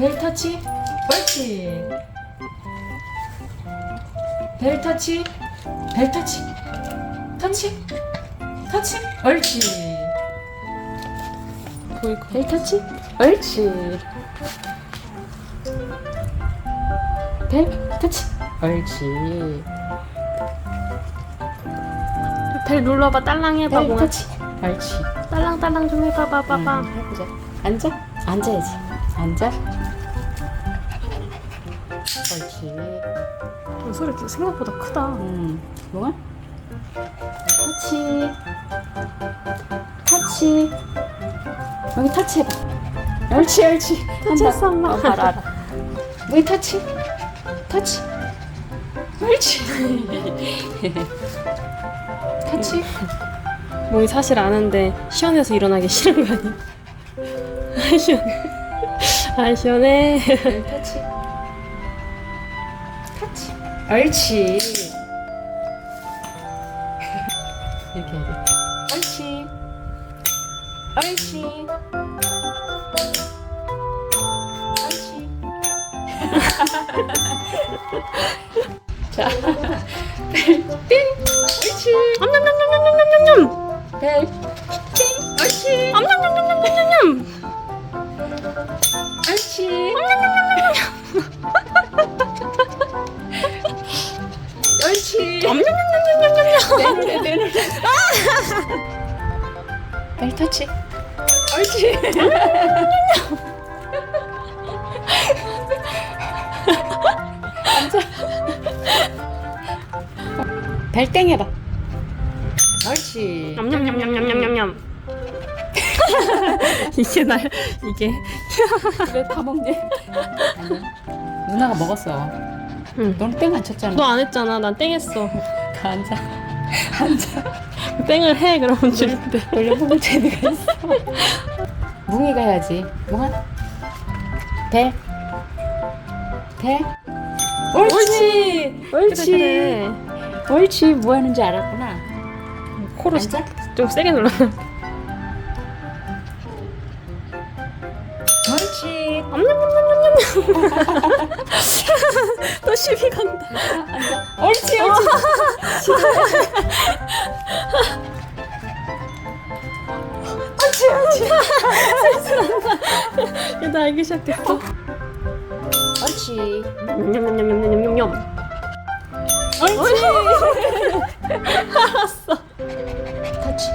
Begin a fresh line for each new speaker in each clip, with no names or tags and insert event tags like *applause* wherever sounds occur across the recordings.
벨 터치. 옳지. 벨 터치. 벨 터치. 터치. 터치. 옳지.
보이고.
벨 터치. 옳지. 벨 터치. 옳지.
벨 눌러봐. 딸랑 해봐.
벨
뭐.
터치. 옳지.
딸랑 딸랑 좀 해봐. 봐봐봐.
음, 해보자. 앉아. 앉아야지. 앉아. 옳지.
어, 소리 생각보다 크다.
음, 뭐가? 터치. 터치. 여기 터치해봐. 옳지, 옳지.
터치했어, 엄마.
어, 알아, 알아. 여기 터치. 터치. 옳지. 터치.
뭐 사실 아는데 시원해서 일어나기 싫은 거 아니야? 아 시원해. 아 시원해.
여기 터치. 옳지. 이렇게 해야 돼. 옳지. 옳지. 옳지. 자, 땡. 옳지.
냠냠냠냠냠냠냠.
벨. 땡. 옳지.
냠냠냠냠냠냠.
벨 터치. 옳지. 앉아. 벨땡 해봐. 옳지.
냠냠냠냠냠냠냠. *laughs* 이게 나 이게.
그래 다 먹네. 아니야. 누나가 먹었어.
응.
넌땡안 쳤잖아.
너 안 했잖아. 난 땡했어.
가 앉아. 앉아.
땡을 해 그러면 줄때.
돌려보낼 재미가 있어. 뭉이가 해야지. 뭉아. 배. 배. 옳지. 옳지.
그래,
옳지. 뭐 하는지 알았구나.
그래. 코로
앉아.
좀 세게 눌러.
옳지. *laughs*
또 시비 간다.
옳지. 옳지. 옳지.
야, 나 알기 시작했어.
옳지.
냠냠냠냠냠냠냠.
옳지. 알았어. 터치.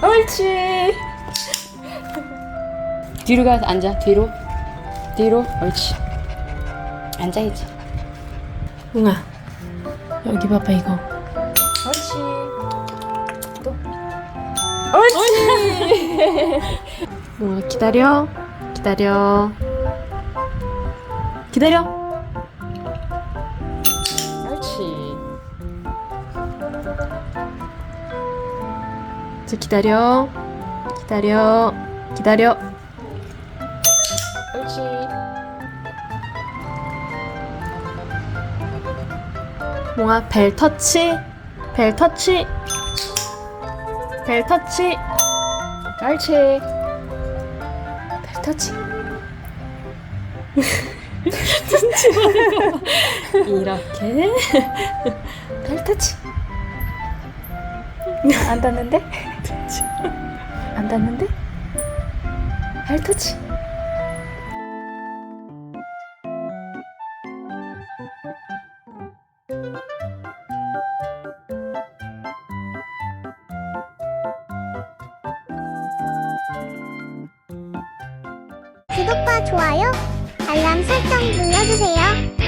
옳지. 뒤로 가 앉아. 뒤로. 뒤로. 옳지. 앉아야지.
웅아, 여기 봐봐 이거.
옳지.
웅아 기다려, 기다려, 기다려.
옳지.
이제 기다려, 기다려, 기다려.
옳지.
웅아 벨 터치, 벨 터치, 벨 터치,
옳지.
벨 터치. *laughs* 이렇게.
벨 터치. 안 닿는데? 안 닿는데? 벨 터치.
구독과 좋아요, 알람 설정 눌러주세요.